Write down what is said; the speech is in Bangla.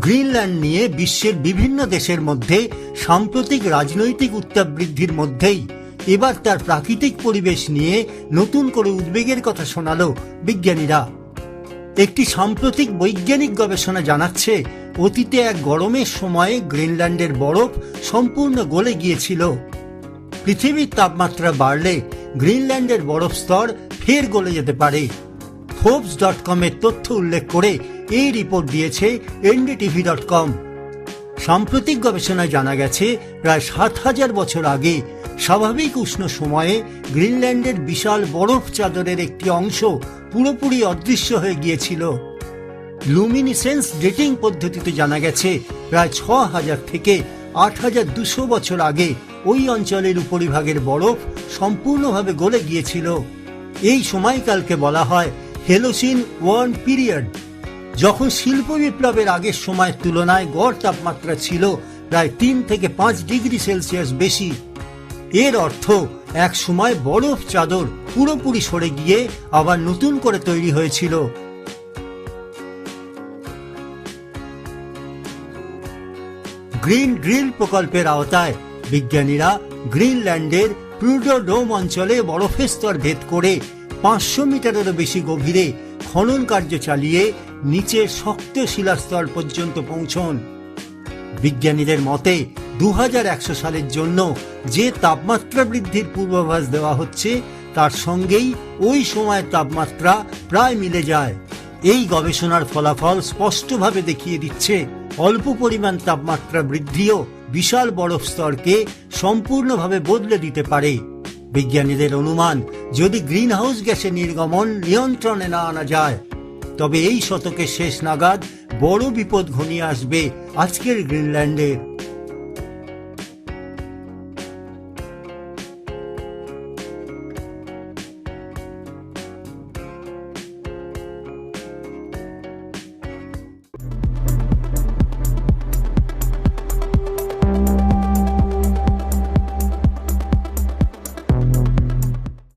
গ্রিনল্যান্ড নিয়ে বিশ্বের বিভিন্ন দেশের মধ্যে সাম্প্রতিক রাজনৈতিক উত্তাপ বৃদ্ধির মধ্যেই। এবার তার প্রাকৃতিক পরিবেশ নিয়ে নতুন করে উদ্বেগের কথা শোনালো বিজ্ঞানীরা। একটি সাম্প্রতিক বৈজ্ঞানিক গবেষণা জানাচ্ছে, অতীতে এক গরমের সময়ে গ্রিনল্যান্ডের বরফ সম্পূর্ণ গলে গিয়েছিল। পৃথিবীর তাপমাত্রা বাড়লে গ্রিনল্যান্ডের বরফ স্তর ফের গলে যেতে পারে। ফোর্বস ডট কমের তথ্য উল্লেখ করে এই রিপোর্ট দিয়েছে এনডিটিভি ডট কম সাম্প্রতিক গবেষণায় জানা গেছে, প্রায় সাত হাজার বছর আগে স্বাভাবিক উষ্ণ সময়ে গ্রিনল্যান্ডের বিশাল বরফ চাদরের একটি অংশ পুরোপুরি অদৃশ্য হয়ে গিয়েছিল। লুমিনিসেন্স ডেটিং পদ্ধতিতে জানা গেছে, প্রায় ছ হাজার থেকে আট হাজার দুশো বছর আগে ওই অঞ্চলের উপরিভাগের বরফ সম্পূর্ণভাবে গলে গিয়েছিল। এই সময়কালকে বলা হয় হেলোসিন ওয়ার্ন পিরিয়ড। যখন শিল্প বিপ্লবের আগের সময়ের তুলনায় গড় তাপমাত্রা ছিল প্রায় তিন থেকে পাঁচ ডিগ্রি সেলসিয়াস বেশি। এর অর্থ এক সময় বরফ চাদর পুরোপুরি সরে গিয়ে আবার নতুন করে তৈরি হয়েছিল। গ্রিন ড্রিল প্রকল্পের আওতায় বিজ্ঞানীরা গ্রিনল্যান্ডের প্রুডোডোম অঞ্চলে বরফের স্তর ভেদ করে পাঁচশো মিটারেরও বেশি গভীরে খনন কার্য চালিয়ে নিচের শক্ত শিলাস্তর পর্যন্ত পৌঁছন। বিজ্ঞানীদের মতে দু হাজার একশো সালের জন্য যে তাপমাত্রা বৃদ্ধির পূর্বাভাস দেওয়া হচ্ছে, তার সঙ্গেই ওই সময়ের তাপমাত্রা প্রায় মিলে যায়। এই গবেষণার ফলাফল স্পষ্টভাবে দেখিয়ে দিচ্ছে, অল্প পরিমাণ তাপমাত্রা বৃদ্ধিও বিশাল বরফ স্তরকে সম্পূর্ণভাবে বদলে দিতে পারে। বিজ্ঞানীদের অনুমান, যদি গ্রিন হাউস গ্যাসের নির্গমন, নিয়ন্ত্রণে না আনা যায়, তবে এই শতকের শেষ নাগাদ বড় বিপদ ঘনিয়ে আসবে আজকের গ্রিনল্যান্ডের